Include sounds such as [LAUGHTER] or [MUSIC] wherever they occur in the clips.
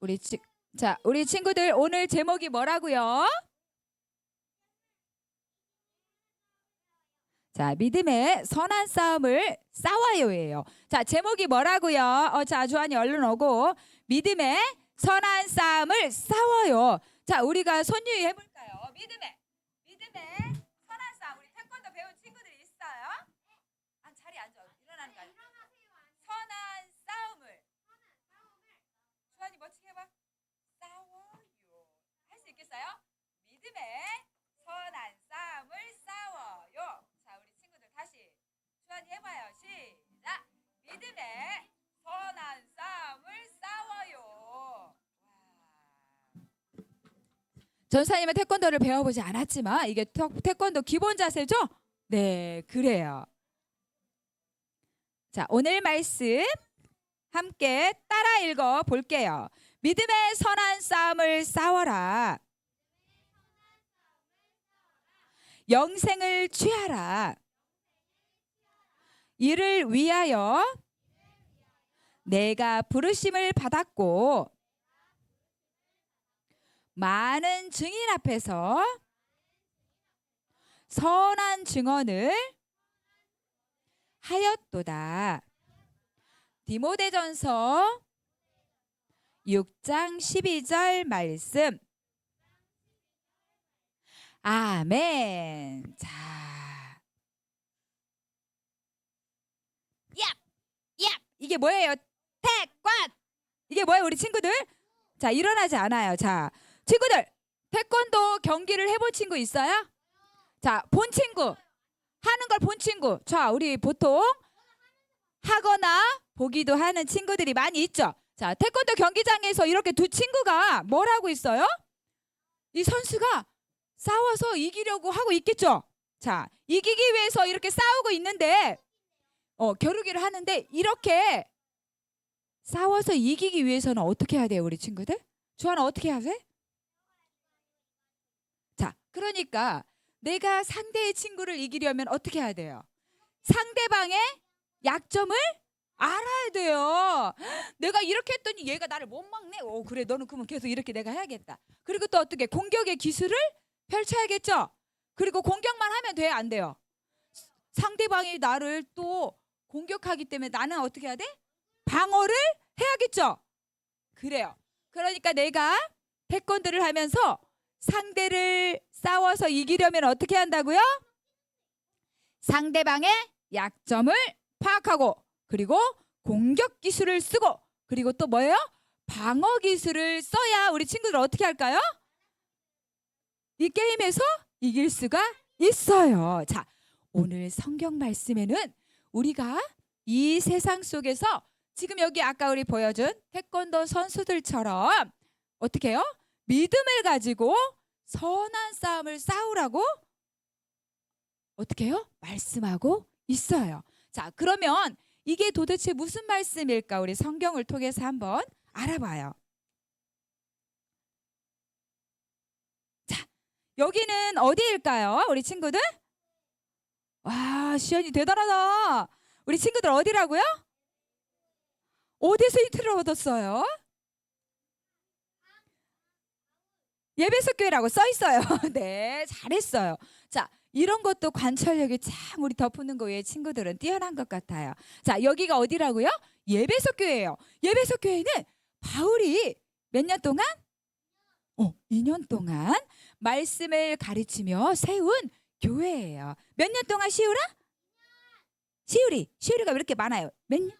우리 치, 자, 우리 친구들 오늘 제목이 뭐라고요? 자, 믿음의 선한 싸움을 싸워요예요. 자, 제목이 뭐라고요? 어, 자, 주한이 얼른 오고 믿음의 선한 싸움을 싸워요. 자, 우리가 손유희 해볼까요? 믿음의 믿음의 선한 싸움. 우리 태권도 배운 친구들이 있어요? 아, 자리 앉아. 일어나니까. 선한 싸움을. 주한이 멋지게 해봐. 싸워요. 할 수 있겠어요? 믿음의 선한 싸움을 싸워요. 자, 우리 친구들 다시 주한이 해봐요. 시작. 믿음의 선한 싸움을 싸워요. 와. 전사님은 태권도를 배워보지 않았지만 이게 태- 태권도 기본 자세죠? 네, 그래요. 자, 오늘 말씀 함께 따라 읽어 볼게요. 믿음의 선한 싸움을 싸워라. 영생을 취하라. 이를 위하여 내가 부르심을 받았고 많은 증인 앞에서 선한 증언을 하였도다. 디모데전서 6장 12절 말씀. 아멘. 자. 얍! 얍! 이게 뭐예요? 태권! 이게 뭐예요, 우리 친구들? 자, 일어나지 않아요. 자, 친구들, 태권도 경기를 해본 친구 있어요? 자, 본 친구. 하는 걸 본 친구. 자, 우리 보통 하거나 보기도 하는 친구들이 많이 있죠. 자, 태권도 경기장에서 이렇게 두 친구가 뭘 하고 있어요? 이 선수가 싸워서 이기려고 하고 있겠죠. 자, 이기기 위해서 이렇게 싸우고 있는데, 어, 겨루기를 하는데 이렇게 싸워서 이기기 위해서는 어떻게 해야 돼요, 우리 친구들? 주하나 어떻게 해야 돼? 자, 그러니까 내가 상대의 친구를 이기려면 어떻게 해야 돼요? 상대방의 약점을 알아야 돼요. 내가 이렇게 했더니 얘가 나를 못 막네. 오, 그래. 너는 그러면 계속 이렇게 내가 해야겠다. 그리고 또 어떻게 공격의 기술을 펼쳐야겠죠. 그리고 공격만 하면 돼, 안 돼요. 상대방이 나를 또 공격하기 때문에 나는 어떻게 해야 돼? 방어를 해야겠죠. 그래요. 그러니까 내가 태권도를 하면서 상대를 싸워서 이기려면 어떻게 한다고요? 상대방의 약점을 파악하고 그리고 공격 기술을 쓰고 그리고 또 뭐예요? 방어 기술을 써야 우리 친구들 어떻게 할까요? 이 게임에서 이길 수가 있어요. 자, 오늘 성경 말씀에는 우리가 이 세상 속에서 지금 여기 아까 우리 보여준 태권도 선수들처럼 어떻게 해요? 믿음을 가지고 선한 싸움을 싸우라고 어떻게 해요? 말씀하고 있어요. 자, 그러면 이게 도대체 무슨 말씀일까? 우리 성경을 통해서 한번 알아봐요. 자, 여기는 어디일까요? 우리 친구들? 와, 시연이 대단하다. 우리 친구들 어디라고요? 어디서 힌트를 얻었어요? 예배석 교회라고 써 있어요. [LAUGHS] 네, 잘했어요. 자, 이런 것도 관찰력이 참 우리 덮는 거에 친구들은 뛰어난 것 같아요. 자, 여기가 어디라고요? 예배석 교회예요. 예배석 교회는 바울이 몇 년 동안? 어, 2년 동안 말씀을 가르치며 세운 교회예요. 몇 년 동안 시우라? 시우리. 시우리가 왜 이렇게 많아요? 몇 년?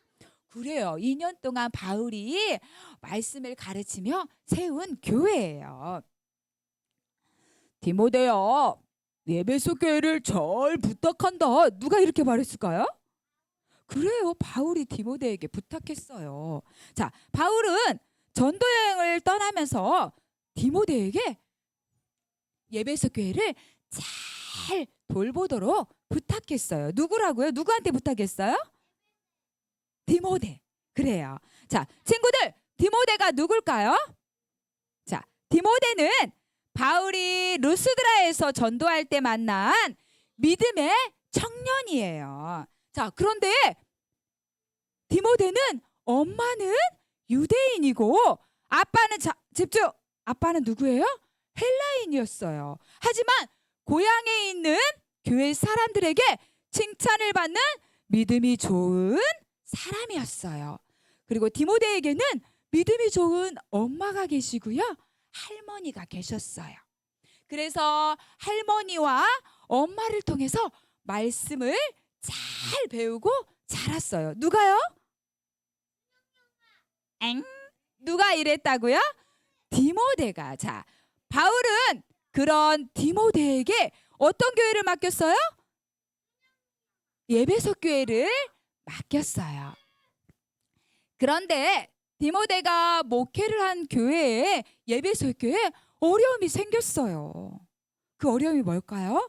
그래요. 2년 동안 바울이 말씀을 가르치며 세운 교회예요. 디모데야, 예배소 교회를 잘 부탁한다. 누가 이렇게 말했을까요? 그래요. 바울이 디모데에게 부탁했어요. 자, 바울은 전도 여행을 떠나면서 디모데에게 예배소 교회를 잘 돌보도록 부탁했어요. 누구라고요? 누구한테 부탁했어요? 디모데. 그래요. 자, 친구들, 디모데가 누굴까요? 자, 디모데는 바울이 루스드라에서 전도할 때 만난 믿음의 청년이에요. 자, 그런데 디모데는 엄마는 유대인이고 아빠는 자, 집중. 아빠는 누구예요? 헬라인이었어요. 하지만 고향에 있는 교회 사람들에게 칭찬을 받는 믿음이 좋은 사람이었어요. 그리고 디모데에게는 믿음이 좋은 엄마가 계시고요. 할머니가 계셨어요. 그래서 할머니와 엄마를 통해서 말씀을 잘 배우고 자랐어요. 누가요? 엥? 누가 이랬다고요? 디모데가. 자, 바울은 그런 디모데에게 어떤 교회를 맡겼어요? 예배소 교회를 맡겼어요. 그런데 디모데가 목회를 한 교회에 예배소 교회에 어려움이 생겼어요. 그 어려움이 뭘까요?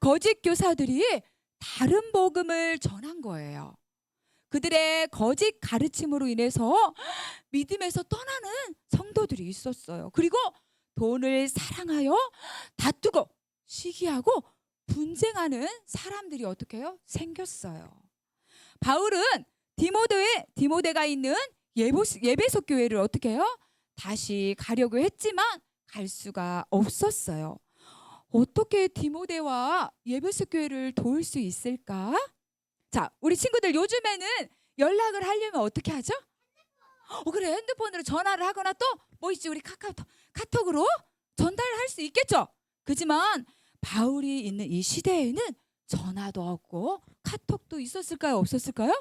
거짓 교사들이 다른 복음을 전한 거예요. 그들의 거짓 가르침으로 인해서 믿음에서 떠나는 성도들이 있었어요. 그리고 돈을 사랑하여 다투고 시기하고 분쟁하는 사람들이 어떻게 해요? 생겼어요. 바울은 디모데에 디모데가 있는 예배소 교회를 어떻게 해요? 다시 가려고 했지만 갈 수가 없었어요. 어떻게 디모데와 예배소 교회를 도울 수 있을까? 자, 우리 친구들 요즘에는 연락을 하려면 어떻게 하죠? 어 그래 핸드폰으로 전화를 하거나 또 뭐 있지 우리 카카오톡 카톡으로 전달을 할 수 있겠죠. 그지만 바울이 있는 이 시대에는 전화도 없고 카톡도 있었을까요? 없었을까요?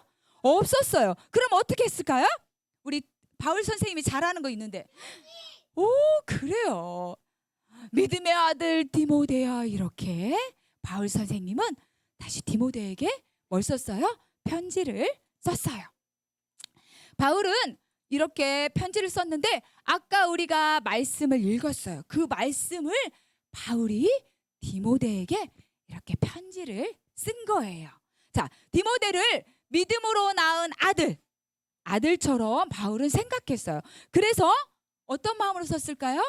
없었어요. 그럼 어떻게 했을까요? 우리 바울 선생님이 잘하는 거 있는데. 오 그래요. 믿음의 아들 디모데야 이렇게 바울 선생님은 다시 디모데에게 뭘 썼어요? 편지를 썼어요. 바울은 이렇게 편지를 썼는데 아까 우리가 말씀을 읽었어요. 그 말씀을 바울이 디모데에게 이렇게 편지를 쓴 거예요. 자, 디모데를 믿음으로 낳은 아들, 아들처럼 바울은 생각했어요. 그래서 어떤 마음으로 썼을까요?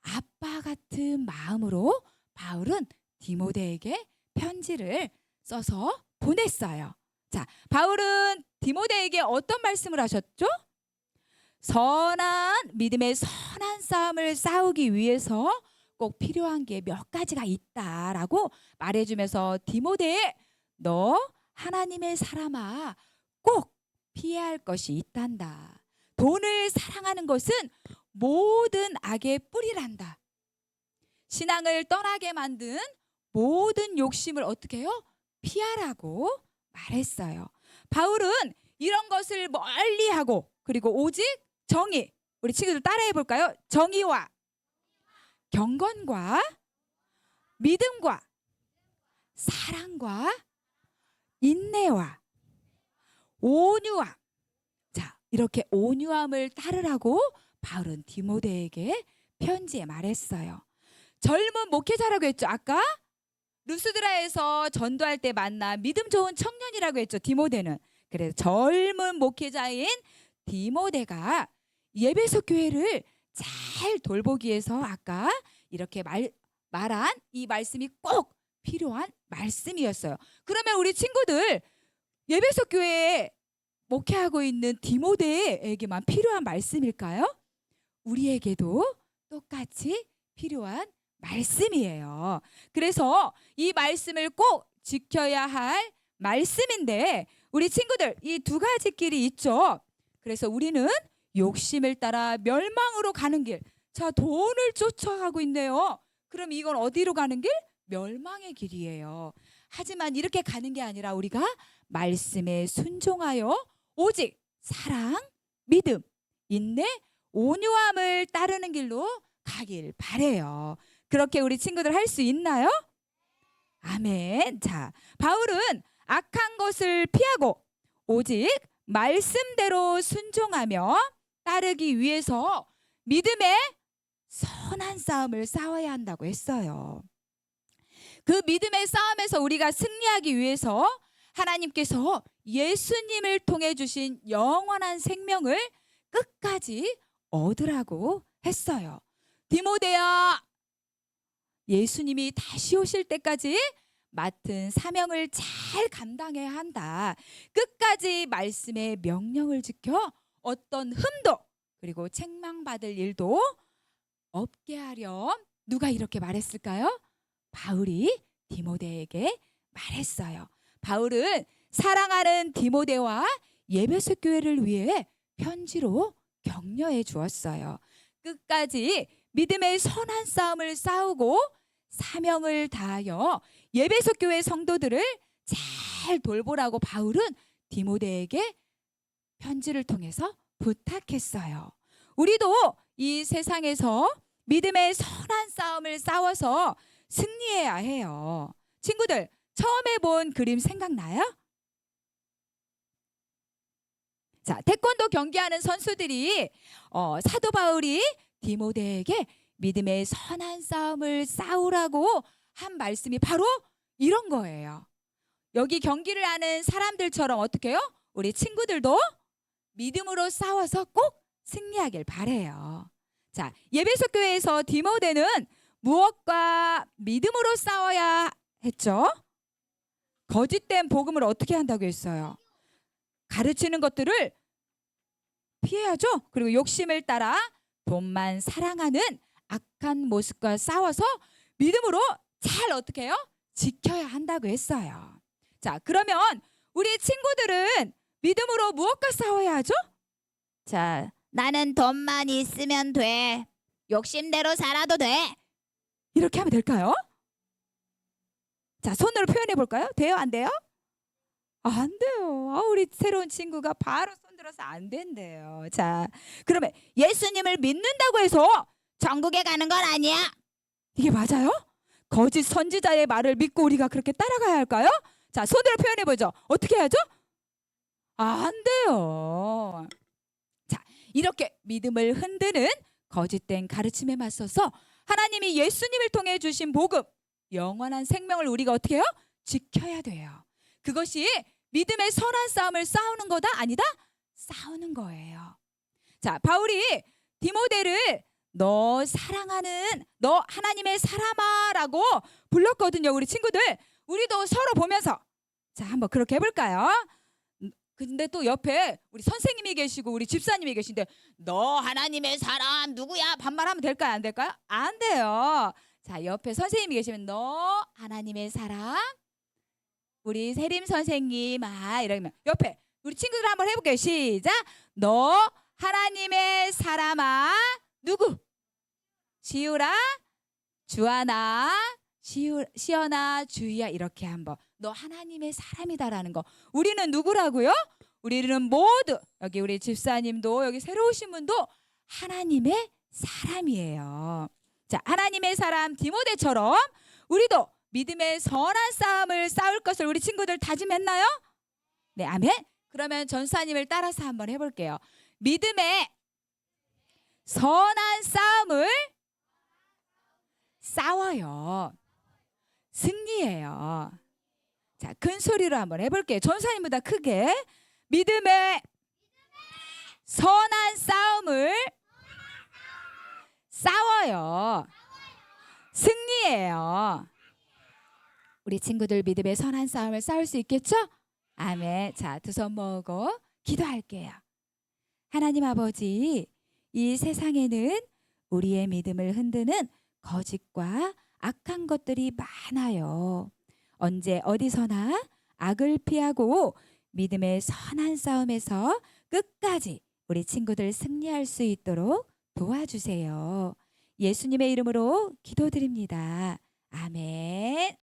아빠 같은 마음으로 바울은 디모데에게 편지를 써서 보냈어요. 자, 바울은 디모데에게 어떤 말씀을 하셨죠? 선한 믿음의 선한 싸움을 싸우기 위해서 꼭 필요한 게 몇 가지가 있다라고 말해주면서 디모데에 너 하나님의 사람아 꼭 피해야 할 것이 있단다. 돈을 사랑하는 것은 모든 악의 뿌리란다. 신앙을 떠나게 만든 모든 욕심을 어떻게 해요? 피하라고 말했어요. 바울은 이런 것을 멀리 하고 그리고 오직 정의 우리 친구들 따라해 볼까요? 정의와 경건과 믿음과 사랑과 인내와 온유와 자 이렇게 온유함을 따르라고 바울은 디모데에게 편지에 말했어요. 젊은 목회자라고 했죠. 아까 루스드라에서 전도할 때 만난 믿음 좋은 청년이라고 했죠. 디모데는. 그래서 젊은 목회자인 디모데가 예배소 교회를 잘 돌보기 위해서 아까 이렇게 말, 말한 이 말씀이 꼭 필요한 말씀이었어요. 그러면 우리 친구들 예배소 교회에 목회하고 있는 디모데에게만 필요한 말씀일까요? 우리에게도 똑같이 필요한 말씀이에요. 그래서 이 말씀을 꼭 지켜야 할 말씀인데 우리 친구들 이 두 가지 길이 있죠. 그래서 우리는 욕심을 따라 멸망으로 가는 길. 자, 돈을 쫓아가고 있네요. 그럼 이건 어디로 가는 길? 멸망의 길이에요. 하지만 이렇게 가는 게 아니라 우리가 말씀에 순종하여 오직 사랑, 믿음, 인내, 온유함을 따르는 길로 가길 바래요. 그렇게 우리 친구들 할 수 있나요? 아멘. 자, 바울은 악한 것을 피하고 오직 말씀대로 순종하며 따르기 위해서 믿음의 선한 싸움을 싸워야 한다고 했어요. 그 믿음의 싸움에서 우리가 승리하기 위해서 하나님께서 예수님을 통해 주신 영원한 생명을 끝까지 얻으라고 했어요. 디모데야, 예수님이 다시 오실 때까지 맡은 사명을 잘 감당해야 한다. 끝까지 말씀의 명령을 지켜 어떤 흠도 그리고 책망받을 일도 없게 하렴 누가 이렇게 말했을까요? 바울이 디모데에게 말했어요. 바울은 사랑하는 디모데와 예배소 교회를 위해 편지로 격려해 주었어요. 끝까지 믿음의 선한 싸움을 싸우고 사명을 다하여 예배소 교회 성도들을 잘 돌보라고 바울은 디모데에게 편지를 통해서 부탁했어요. 우리도 이 세상에서 믿음의 선한 싸움을 싸워서 승리해야 해요. 친구들, 처음에 본 그림 생각나요? 자, 태권도 경기하는 선수들이 어, 사도 바울이 디모데에게 믿음의 선한 싸움을 싸우라고 한 말씀이 바로 이런 거예요. 여기 경기를 하는 사람들처럼 어떻게 해요? 우리 친구들도 믿음으로 싸워서 꼭 승리하길 바래요. 자, 예배소 교회에서 디모데는 무엇과 믿음으로 싸워야 했죠? 거짓된 복음을 어떻게 한다고 했어요? 가르치는 것들을 피해야죠. 그리고 욕심을 따라 돈만 사랑하는 악한 모습과 싸워서 믿음으로 잘 어떻게 해요? 지켜야 한다고 했어요. 자, 그러면 우리 친구들은 믿음으로 무엇과 싸워야 하죠? 자, 나는 돈만 있으면 돼. 욕심대로 살아도 돼. 이렇게 하면 될까요? 자, 손으로 표현해 볼까요? 돼요? 안 돼요? 아, 안 돼요. 아, 우리 새로운 친구가 바로 손 들어서 안 된대요. 자, 그러면 예수님을 믿는다고 해서 천국에 가는 건 아니야. 이게 맞아요? 거짓 선지자의 말을 믿고 우리가 그렇게 따라가야 할까요? 자, 손으로 표현해 보죠. 어떻게 해야죠? 아, 안 돼요. 자, 이렇게 믿음을 흔드는 거짓된 가르침에 맞서서 하나님이 예수님을 통해 주신 복음, 영원한 생명을 우리가 어떻게 해요? 지켜야 돼요. 그것이 믿음의 선한 싸움을 싸우는 거다? 아니다? 싸우는 거예요. 자, 바울이 디모데를 너 사랑하는 너 하나님의 사람아라고 불렀거든요. 우리 친구들. 우리도 서로 보면서 자, 한번 그렇게 해 볼까요? 근데 또 옆에 우리 선생님이 계시고 우리 집사님이 계신데 너 하나님의 사람 누구야? 반말하면 될까요? 안 될까요? 안 돼요. 자, 옆에 선생님이 계시면 너 하나님의 사람 우리 세림 선생님 아 이러면 옆에 우리 친구들 한번 해볼게요. 시작. 너 하나님의 사람아 누구? 시우라 주하나 시우, 시연아 주희야 이렇게 한번 너 하나님의 사람이다라는 거 우리는 누구라고요? 우리는 모두 여기 우리 집사님도 여기 새로 오신 분도 하나님의 사람이에요. 자 하나님의 사람 디모데처럼 우리도 믿음의 선한 싸움을 싸울 것을 우리 친구들 다짐했나요? 네 아멘. 그러면 전사님을 따라서 한번 해볼게요. 믿음의 선한 싸움을 싸워요. 승리해요. 자, 큰 소리로 한번 해볼게요. 전사님보다 크게 믿음의 선한 싸움을 싸워요. 승리해요. 우리 친구들 믿음의 선한 싸움을 싸울 수 있겠죠? 아멘. 자, 두 손 모으고 기도할게요. 하나님 아버지, 이 세상에는 우리의 믿음을 흔드는 거짓과 악한 것들이 많아요. 언제 어디서나 악을 피하고 믿음의 선한 싸움에서 끝까지 우리 친구들 승리할 수 있도록 도와주세요. 예수님의 이름으로 기도드립니다. 아멘.